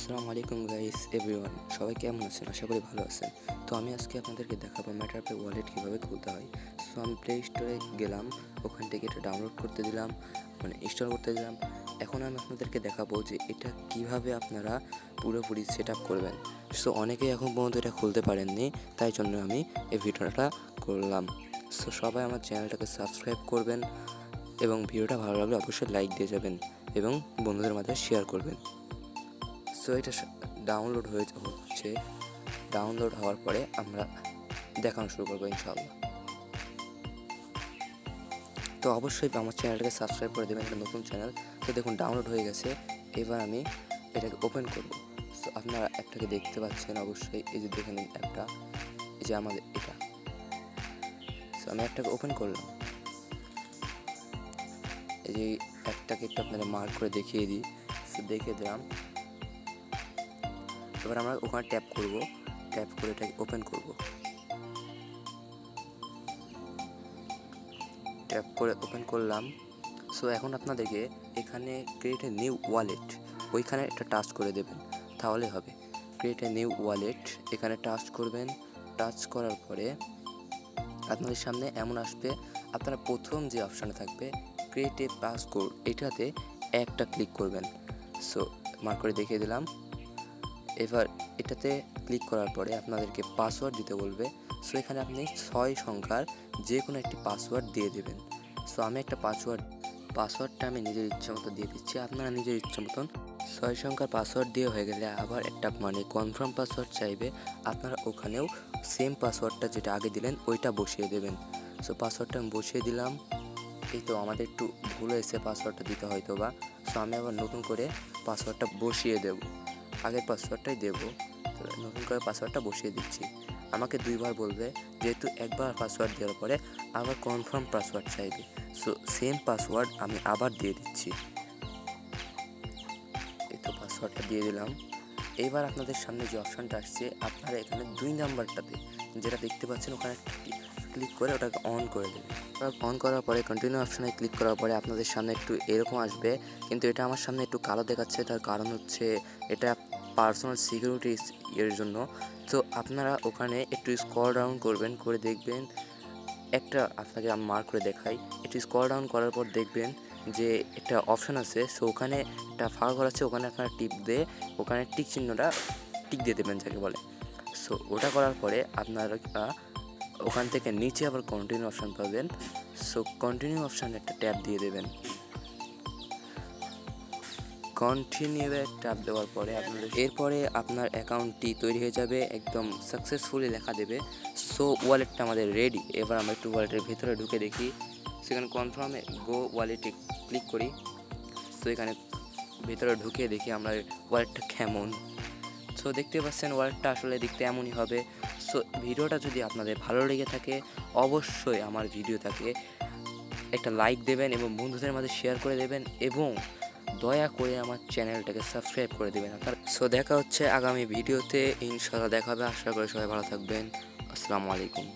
আসসালামু আলাইকুম guys everyone সবাই কেমন আছেন? আশা করি ভালো আছেন। তো আমি আজকে আপনাদেরকে দেখাবো ম্যাটার পে ওয়ালেট কীভাবে খুলতে হয়। সো আমি প্লে স্টোরে গেলাম, ওখান থেকে এটা ডাউনলোড করতে দিলাম মানে ইনস্টল করতে দিলাম। এখন আমি আপনাদেরকে দেখাবো যে এটা কীভাবে আপনারা পুরোপুরি সেট আপ করবেন। সো অনেকেই এখন পর্যন্ত এটা খুলতে পারেননি, তাই জন্য আমি এই ভিডিওটা করলাম। সো সবাই আমার চ্যানেলটাকে সাবস্ক্রাইব করবেন এবং ভিডিওটা ভালো লাগলে অবশ্যই লাইক দিয়ে যাবেন এবং বন্ধুদের মাঝে শেয়ার করবেন। সো এটা ডাউনলোড হয়ে হচ্ছে ডাউনলোড হওয়ার পরে আমরা দেখানো শুরু করব ইনশাআল্লাহ। তো অবশ্যই আমার চ্যানেলটাকে সাবস্ক্রাইব করে দেবেন একটা নতুন চ্যানেল। তো দেখুন ডাউনলোড হয়ে গেছে। এবার আমি এটাকে ওপেন করব। সো আপনারা অ্যাপটাকে দেখতে পাচ্ছেন অবশ্যই। এই যে দেখে নিন অ্যাপটা। এই যে আমাদের এটা। সো আমি অ্যাপটাকে ওপেন করলাম। এই যে অ্যাপটাকে একটু আপনাদের মার্ক করে দেখিয়ে দিই। সো দেখিয়ে দিলাম। এবার আমরা ওখানে ট্যাপ করব। ট্যাপ করে এটাকে ওপেন করব। ট্যাপ করে ওপেন করলাম। সো এখন আপনাদেরকে এখানে ক্রিয়েট এ নিউ ওয়ালেট ওইখানে একটা টাচ করে দেবেন। তাহলে হবে। ক্রিয়েট এ নিউ ওয়ালেট এখানে টাচ করবেন। টাচ করার পরে আপনাদের সামনে এমন আসবে, আপনারা প্রথম যে অপশানে থাকবে ক্রিয়েট এ পাসকোড এটাতে একটা ক্লিক করবেন। সো মার্ক করে দেখিয়ে দিলাম। এবার এটাতে ক্লিক করার পরে আপনাদেরকে পাসওয়ার্ড দিতে বলবে। সো এখানে আপনি ছয় সংখ্যার যে কোনো একটি পাসওয়ার্ড দিয়ে দেবেন। সো আমি একটা পাসওয়ার্ড পাসওয়ার্ডটা আমি নিজের ইচ্ছে মতো দিয়ে দিচ্ছি। আপনারা নিজের ইচ্ছে মতন ছয় সংখ্যার পাসওয়ার্ড দিয়ে হয়ে গেলে আবার একটা মানে কনফার্ম পাসওয়ার্ড চাইবে। আপনারা ওখানেও সেম পাসওয়ার্ডটা যেটা আগে দিলেন, ওইটা বসিয়ে দেবেন। সো পাসওয়ার্ডটা আমি বসিয়ে দিলাম। এই তো আমাদের একটু ভুল হয়েছে পাসওয়ার্ডটা দিতে হয়তো বা সো আমি আবার নতুন করে পাসওয়ার্ডটা বসিয়ে দেবো। আগের পাসওয়ার্ডটাই দেবো। নতুন করে পাসওয়ার্ডটা বসিয়ে দিচ্ছি। আমাকে দুইবার বলবে, যেহেতু একবার পাসওয়ার্ড দেওয়ার পরে আবার কনফার্ম পাসওয়ার্ড চাইবে। সো সেম পাসওয়ার্ড আমি আবার দিয়ে দিচ্ছি। এই তো পাসওয়ার্ডটা দিয়ে দিলাম। এবার আপনাদের সামনে যে অপশানটা আসছে, আপনারা এখানে দুই নাম্বারটাতে যেটা দেখতে পাচ্ছেন ওখানে ক্লিক করে ওটাকে অন করে দেবেন অন করার পরে কন্টিনিউ অপশানে ক্লিক করার পরে আপনাদের সামনে একটু এরকম আসবে, কিন্তু এটা আমার সামনে একটু কালো দেখাচ্ছে, তার কারণ হচ্ছে এটা পার্সোনাল সিকিউরিটি এর জন্য। তো আপনারা ওখানে একটু স্কল ডাউন করবেন, করে দেখবেন, একটা আপনাকে আমি মার্ক করে দেখাই। একটু স্কল ডাউন করার পর দেখবেন যে একটা অপশান আছে সো ওখানে একটা ফাঁকা ঘর আছে, ওখানে আপনারা টিপ দিয়ে, ওখানে টিক চিহ্নটা টিক দিয়ে দেবেন, যাকে বলে। সো ওটা করার পরে আপনারা ওখান থেকে নিচে আবার কন্টিনিউ অপশান পাবেন। সো কন্টিনিউ অপশান একটা ট্যাপ দিয়ে দেবেন। কন্টিনিউ ট্যাপ দেওয়ার পরে আপনাদের এরপরে আপনার অ্যাকাউন্টটি তৈরি হয়ে যাবে, একদম সাকসেসফুলি লেখা দেবে। সো ওয়ালেটটা আমাদের রেডি এবার আমরা একটু ওয়ালেটের ভিতরে ঢুকে দেখি। সেখানে কনফার্মে গো ওয়ালেটে ক্লিক করি। সো এখানে ভিতরে ঢুকে দেখি আমরা ওয়ালেটটা কেমন। সো দেখতে পাচ্ছেন ওয়ালেটটা আসলে দেখতে এমনই হবে। সো ভিডিওটা যদি আপনাদের ভালো লেগে থাকে, অবশ্যই আমার ভিডিওটাকে একটা লাইক দেবেন এবং বন্ধুদের মাঝে শেয়ার করে দেবেন এবং দয়া করে আমার চ্যানেলটাকে সাবস্ক্রাইব করে দেবেন আপনার। সো দেখা হচ্ছে আগামী ভিডিওতে। ইনশাল্লাহ দেখাবে আশা করি সবাই ভালো থাকবেন। আসসালামু আলাইকুম।